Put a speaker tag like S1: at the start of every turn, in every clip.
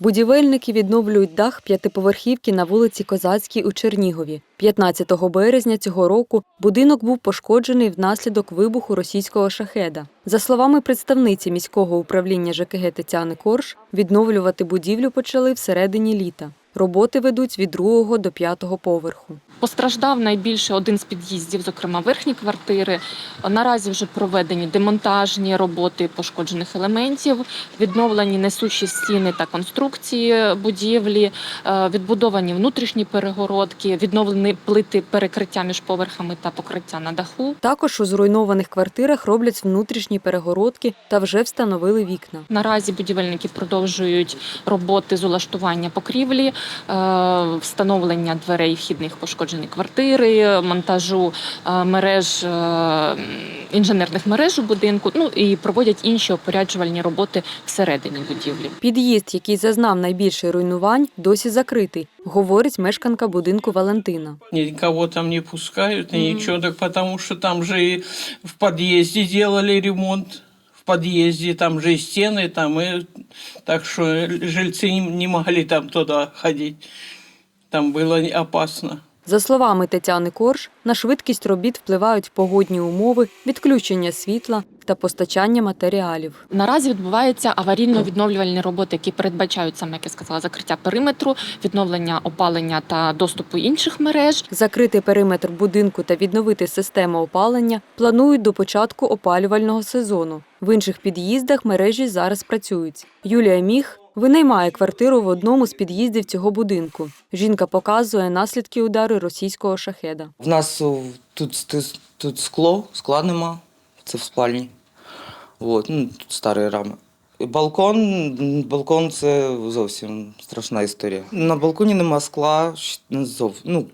S1: Будівельники відновлюють дах п'ятиповерхівки на вулиці Козацькій у Чернігові. 15 березня цього року будинок був пошкоджений внаслідок вибуху російського шахеда. За словами представниці міського управління ЖКГ Тетяни Корж, відновлювати будівлю почали всередині літа. Роботи ведуть від другого до п'ятого поверху.
S2: Постраждав найбільше один з під'їздів, зокрема верхні квартири. Наразі вже проведені демонтажні роботи пошкоджених елементів, відновлені несущі стіни та конструкції будівлі, е, відбудовані внутрішні перегородки, відновлені плити перекриття між поверхами та покриття на даху.
S1: Також у зруйнованих квартирах роблять внутрішні перегородки та вже встановили вікна.
S2: Наразі будівельники продовжують роботи з улаштування покрівлі, встановлення дверей вхідних пошкоджені квартири, монтажу е, мереж е, інженерних мереж у будинку. Ну і проводять інші опоряджувальні роботи всередині будівлі.
S1: Під'їзд, який зазнав найбільше руйнувань, досі закритий, говорить мешканка будинку Валентина.
S3: Никого там не пускают,
S2: Мгм.
S3: ничего, так потому что там же и в подъезде делали ремонт, в подъезде там же и стены, там и так что жильцы не, могли там туда ходить. Там было опасно.
S1: За словами Тетяни Корж, на швидкість робіт впливають погодні умови, відключення світла та постачання матеріалів.
S2: Наразі відбуваються аварійно-відновлювальні роботи, які передбачають саме, як я сказала, закриття периметру, відновлення опалення та доступу інших мереж.
S1: Закрити периметр будинку та відновити систему опалення планують до початку опалювального сезону. В інших під'їздах мережі зараз працюють. Юлія Міх винаймає квартиру в одному з під'їздів цього будинку. Жінка показує наслідки удару російського шахеда.
S4: В нас тут, тут скло, скла нема, це в спальні. От, ну, тут старі рами. Балкон, балкон це зовсім страшна історія. На балконі нема скла, зов, ну,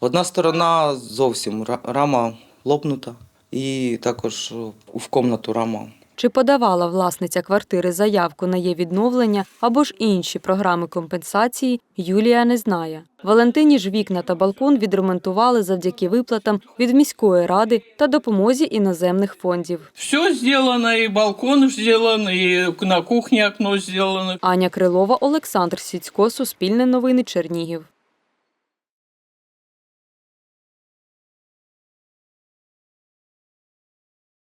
S4: одна сторона зовсім рама лопнута, і також в комнату рама
S1: Чи подавала власниця квартири заявку на її відновлення або ж інші програми компенсації, Юлія не знає. Валентині ж вікна та балкон відремонтували завдяки виплатам від міської ради та допомозі іноземних фондів.
S3: Все сделано, и балкон сделан, и на кухне окно сделано.
S1: Аня Крилова, Олександр Сіцько, Суспільне новини, Чернігів.